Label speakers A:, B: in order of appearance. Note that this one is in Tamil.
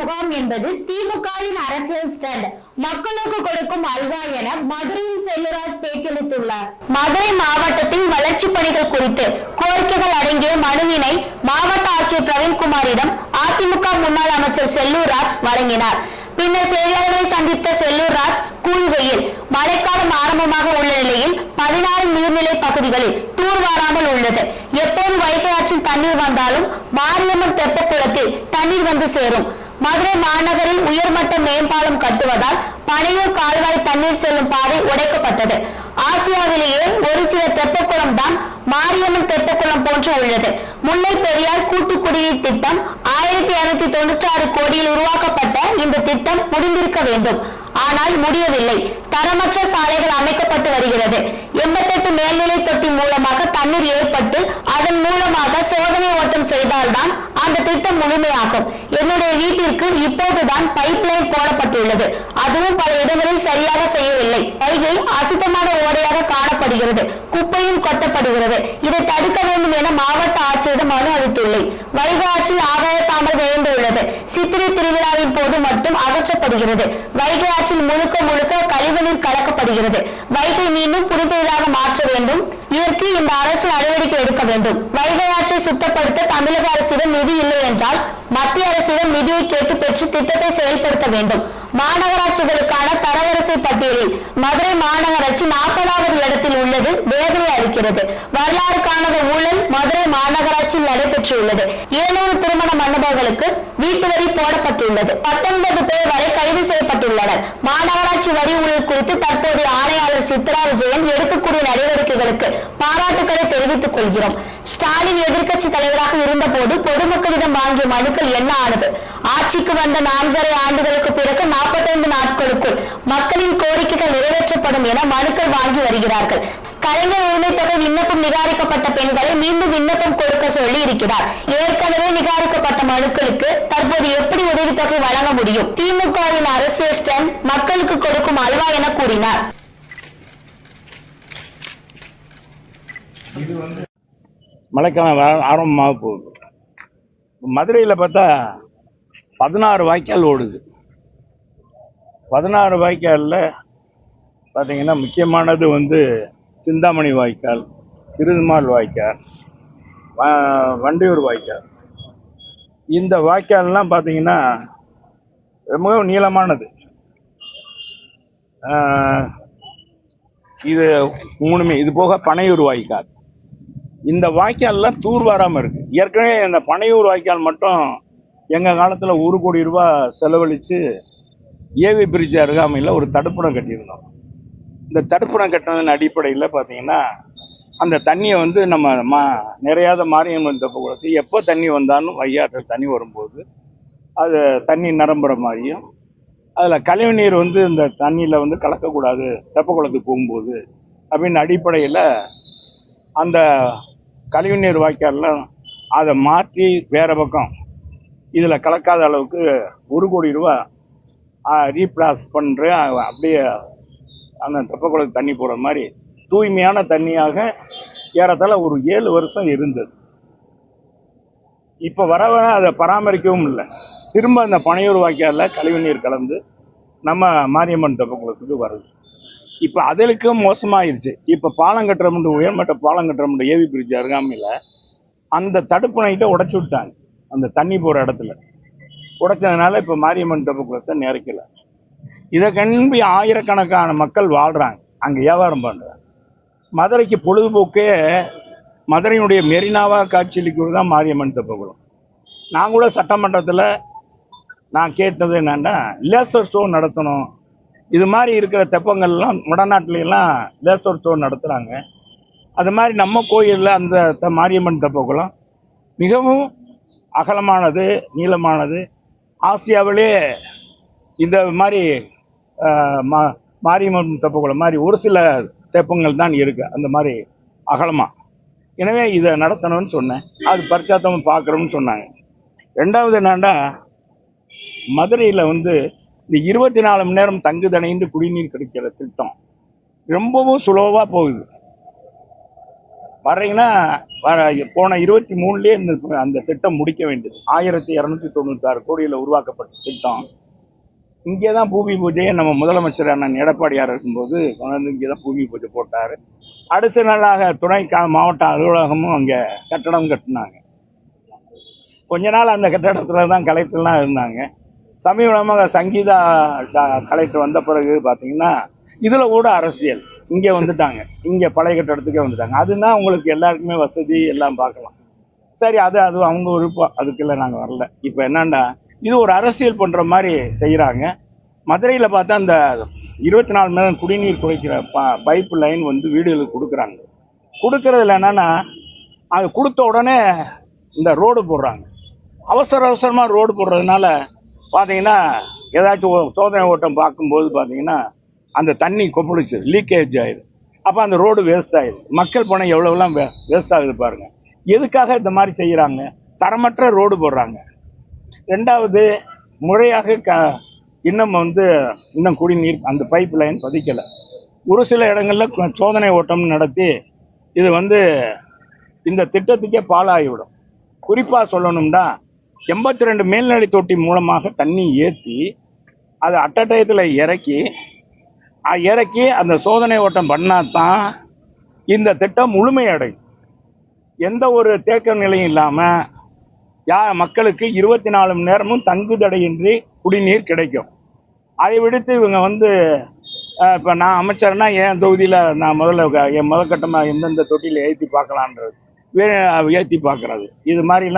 A: முகாம் என்பது திமுகவின் அரசியல் ஸ்டண்ட். மக்களுக்கு கொடுக்கும் அல்வா என மதுரையின் செல்வராஜ் பேட்டியளித்துள்ளார். மதுரை மாவட்டத்தின் வளர்ச்சி பணிகள் குறித்து கோரிக்கைகள் அடங்கிய மனுவினை மாவட்ட ஆட்சியர் பிரவீன்குமாரிடம் அதிமுக முன்னாள் அமைச்சர் செல்லூர்ராஜ் வழங்கினார். பின்னர் செயலாளரை சந்தித்த செல்லூர்ராஜ் கூறுகையில் மழைக்காலம் ஆரம்பமாக உள்ள நிலையில் பதினாறு நீர்நிலை பகுதிகளில் தூர்வாராமல் உள்ளது. எப்போது வைகை ஆற்றில் தண்ணீர் வந்தாலும் மாரியம்மன் தெப்பக்குளத்தில் தண்ணீர் வந்து சேரும். மதுரை மாநகரில் உயர்மட்ட மேம்பாலம் கட்டுவதால் பனையூர் கால்வாய் தண்ணீர் செல்லும் பாதை உடைக்கப்பட்டது. ஆசியாவிலேயே ஒரு சில தெப்பக்குளம் தான் மாரியம்மன் தெப்பக்குளம் போன்று உள்ளது. முல்லை பெரியார் கூட்டு குடிநீர் திட்டம் ஆயிரத்தி இருநூத்தி தொண்ணூற்றி ஆறு கோடியில் உருவாக்கப்பட்ட இந்த திட்டம் முடிந்திருக்க வேண்டும். ஆனால் முடியவில்லை. தரமற்ற சாலைகள் அமைக்கப்பட்டு வருகிறது. எண்பத்தெட்டு மேல்நிலை தொட்டி மூலமாக தண்ணீர் ஏற்பட்டு அதன் மூலமாக சோதனை ஓட்டம் செய்தால்தான் அந்த திட்டம் முழுமையாகும். என்னுடைய வீட்டிற்கு இப்போதுதான் பைப் லைன் போடப்பட்டுள்ளது. அதுவும் பல இடங்களில் சரியாக செய்யவில்லை. வைகை அசுத்தமான ஓடையாக காணப்படுகிறது. குப்பையும் கொட்டப்படுகிறது. இதை தடுக்க வேண்டும் என மாவட்ட ஆட்சியிடம் மனு அளித்துள்ளேன் வைகை ஆற்றில் ஆகாய தாமல் விழுந்து உள்ளது. சித்திரை திருவிழாவின் போது மட்டும் அகற்றப்படுகிறது. வைகை ஆற்றில் முழுக்க முழுக்க கழிவு கழிவுநீர் கலக்கப்படுகிறது. வைகை மீண்டும் புனிததாக மாற்ற வேண்டும். இதற்கு இந்த அரசு நடவடிக்கை எடுக்க வேண்டும். வைகை ஆற்றை சுத்தப்படுத்த தமிழக அரசிடம் நிதி இல்லை என்றால் மத்திய அரசிடம் நிதியை கேட்டு பெற்று திட்டத்தை செயல்படுத்த வேண்டும். மாநகராட்சிகளுக்கான தரவரிசை பட்டியலில் மதுரை மாநகராட்சி நாற்பதாவது இடத்தில் உள்ளது வேதனை அளிக்கிறது. வரலாறு காணாத ஊழல் மதுரை நடைபெற்றுள்ளது. இருநூறு திருமண மண்டபங்களுக்கு வீட்டு வரி போடப்பட்டுள்ளது. பத்தொன்பது பேர் வரை கைது செய்யப்பட்டுள்ளனர். மாநகராட்சி வரி ஊழல் குறித்து தற்போதைய ஆணையாளர் சித்ரா விஜயன் எடுக்கக்கூடிய நடவடிக்கைகளுக்கு பாராட்டுக்களை தெரிவித்துக் கொள்கிறோம். ஸ்டாலின் எதிர்க்கட்சி தலைவராக இருந்தபோது பொதுமக்களிடம் வாங்கிய மனுக்கள் என்ன ஆனது? ஆட்சிக்கு வந்த நான்கரை ஆண்டுகளுக்கு பிறகு நாற்பத்தைந்து நாட்களுக்குள் மக்களின் கோரிக்கைகள் நிறைவேற்ற நிறைவேற்றப்படும் என மனுக்கள் வாங்கி வருகிறார்கள். கலைஞர் உரிமை தொகை விண்ணப்பம் நிகாரிக்கப்பட்ட பெண்களை மீண்டும் விண்ணப்பம் கொடுக்க சொல்லி இருக்கிறார் ஏற்கனவே நிகாரிக்கப்பட்ட மனுக்களுக்கு தற்போது எப்படி உதவித்தொகை வழங்க முடியும்? திமுகவின் அரசியல் ஸ்டாண்ட் மக்களுக்கு கொடுக்கும் அல்வா என கூறினார்.
B: மழைக்காலம் ஆரம்பமாக போகுது. மதுரையில் பார்த்தா பதினாறு வாய்க்கால் ஓடுது. பதினாறு வாய்க்காலில் பார்த்தீங்கன்னா முக்கியமானது வந்து சிந்தாமணி வாய்க்கால் திருமால் வாய்க்கால் வண்டியூர் வாய்க்கால். இந்த வாய்க்கால்லாம் பார்த்தீங்கன்னா ரொம்ப நீளமானது. இது மூணுமே இது போக பனையூர் வாய்க்கால். இந்த வாய்க்கால்லாம் தூர் வராமல் இருக்குது ஏற்கனவே இந்த பனையூர் வாய்க்கால் மட்டும் எங்கள் காலத்தில் ஒரு கோடி ரூபா செலவழித்து ஏவி பிரிட்ஜ் அருகாமையில் ஒரு தடுப்பணம் கட்டியிருந்தோம். இந்த தடுப்பணம் கட்டினதன் அடிப்படையில் பார்த்தீங்கன்னா அந்த தண்ணியை வந்து நம்ம மா நிறையாத மாரியம்மன் தெப்பக்குளத்து எப்போ தண்ணி வந்தாலும் வையாற்றில் தண்ணி வரும்போது அது தண்ணி நிரம்புற மாதிரியும் அதில் கழிவுநீர் வந்து இந்த தண்ணியில் வந்து கலக்கக்கூடாது தெப்பக்குளத்துக்கு போகும்போது அப்படின்னு அடிப்படையில் அந்த கழிவுநீர் வாய்க்கால்லாம் அதை மாற்றி வேறு பக்கம் இதில் கலக்காத அளவுக்கு ஒரு கோடி ரூபா ரீப்ளாஸ் பண்ணுற அப்படியே அந்த தெப்பக்குளத்து தண்ணி போகிற மாதிரி தூய்மையான தண்ணியாக ஏறத்தாழ ஒரு ஏழு வருஷம் இருந்தது. இப்போ வர வர அதை பராமரிக்கவும் இல்லை. திரும்ப அந்த பனையூர் வாய்க்காலில் கழிவுநீர் கலந்து நம்ம மாரியம்மன் தெப்பக்குளத்துக்கு வருது. இப்போ அதற்கும் மோசமாயிருச்சு. இப்போ பாலம் கட்டுறமுண்டு உயர்மட்ட பாலம் கட்டுறமுண்டு ஏவி பிரிட்ஜ் அருகாமையில் அந்த தடுப்பணைகிட்ட உடைச்சு விட்டாங்க. அந்த தண்ணி போகிற இடத்துல. உடைச்சதுனால இப்போ மாரியம்மன் தெப்பக்குளத்தை நிறைக்கல இதை கண்பி ஆயிரக்கணக்கான மக்கள் வாழ்கிறாங்க அங்கே வியாபாரம் பண்ணுறாங்க மதுரைக்கு பொழுதுபோக்கே மதுரையினுடைய மெரினாவாக காட்சியளிக்கிறது தான் மாரியம்மன் தெப்பக்குளம் நான் கூட சட்டமன்றத்தில் நான் கேட்டது என்னன்னா லேசர் ஷோ நடத்தணும். இது மாதிரி இருக்கிற தெப்பங்கள்லாம் வடநாட்டிலாம் லேசர் ஷோ நடத்துகிறாங்க அது மாதிரி நம்ம கோயிலில் அந்த த- மாரியம்மன் தெப்பகுளம் மிகவும் அகலமானது நீளமானது. ஆசியாவிலே இந்த மாதிரி மா மாரியம்மன் தெப்பக்குளம் மாதிரி ஒரு சில தெப்பங்கள் தான் இருக்கு. அந்த மாதிரி அகலமாக எனவே இதை நடத்தணும்னு சொன்னேன். அது பரிச்சாத்தம் பார்க்குறோம்னு சொன்னாங்க. ரெண்டாவது என்னன்னா மதுரையில் வந்து இந்த இருபத்தி நாலு மணி நேரம் தங்குதடைந்து குடிநீர் கிடைக்கிற திட்டம் ரொம்பவும் சுலபமாக போகுது. வர்றீங்கன்னா வர போன இருபத்தி மூணுலேயே இந்த அந்த திட்டம் முடிக்க வேண்டியது. ஆயிரத்தி இரநூத்தி தொண்ணூத்தாறு கோடியில் உருவாக்கப்பட்ட திட்டம். இங்கே தான் பூமி பூஜையை நம்ம முதலமைச்சர் அண்ணன் எடப்பாடியார் இருக்கும்போது கொண்டாந்து இங்கே தான் பூமி பூஜை போட்டார். அடுத்த நாளாக துணை மாவட்ட அலுவலகமும் அங்கே கட்டடம் கட்டினாங்க. கொஞ்ச நாள் அந்த கட்டடத்தில் தான் கலெக்டர்லாம் இருந்தாங்க. சமீபமாக சங்கீதா கலெக்டர் வந்த பிறகு பார்த்தீங்கன்னா இதில் கூட அரசியல். இங்கே வந்துட்டாங்க. இங்கே பழைய கட்டடத்துக்கே வந்துட்டாங்க. அதுனா உங்களுக்கு எல்லாருக்குமே வசதி எல்லாம் பார்க்கலாம். சரி அது அது அவங்க விருப்பம். அதுக்கெல்லாம் நாங்கள் வரல. இப்போ என்னன்னா இது ஒரு அரசியல் பண்ணுற மாதிரி செய்கிறாங்க மதுரையில் பார்த்தா அந்த இருபத்தி நாலு மணி நேரம் குடிநீர் குறைக்கிற ப பைப் லைன் வந்து வீடுகளுக்கு கொடுக்குறாங்க. கொடுக்கறதுல என்னன்னா அது கொடுத்த உடனே இந்த ரோடு போடுறாங்க. அவசர அவசரமாக ரோடு போடுறதுனால பார்த்தீங்கன்னா ஏதாச்சும் சோதனை ஓட்டம் பார்க்கும்போது பார்த்தீங்கன்னா அந்த தண்ணி கொப்பளிச்சு லீக்கேஜ் ஆயிடுது. அப்போ அந்த ரோடு வேஸ்ட் ஆயிடுது. மக்கள் பணம் எவ்வளோலாம் வேஸ்ட் ஆகுது பாருங்கள் எதுக்காக இந்த மாதிரி செய்கிறாங்க தரமற்ற ரோடு போடுறாங்க. ரெண்டாவது முறையாக க இன்னும் வந்து இன்னும் குடிநீர் அந்த பைப் லைன் பதிக்கலை. ஒரு சில இடங்களில் சோதனை ஓட்டம் நடத்தி இது வந்து இந்த திட்டத்துக்கே பாழாகிவிடும். குறிப்பாக சொல்லணும்னா எண்பத்தி ரெண்டு மேல்நிலை தொட்டி மூலமாக தண்ணி ஏற்றி அதை அட்டடயத்தில் இறக்கி இறக்கி அந்த சோதனை ஓட்டம் பண்ணால் தான் இந்த திட்டம் முழுமையடையும். எந்த ஒரு தேக்க நிலையும் இல்லாமல் யா மக்களுக்கு இருபத்தி நாலு மணி நேரமும் தங்குதடையின்றி குடிநீர் கிடைக்கும். அதை விடுத்து இவங்க வந்து இப்போ நான் அமைச்சர்னா என் தொகுதியில் நான் முதல்ல என் முதற்கட்டமாக எந்தெந்த தொட்டியில் ஏற்றி பார்க்கலான்றது ஏற்றி பார்க்குறது. இது மாதிரிலாம்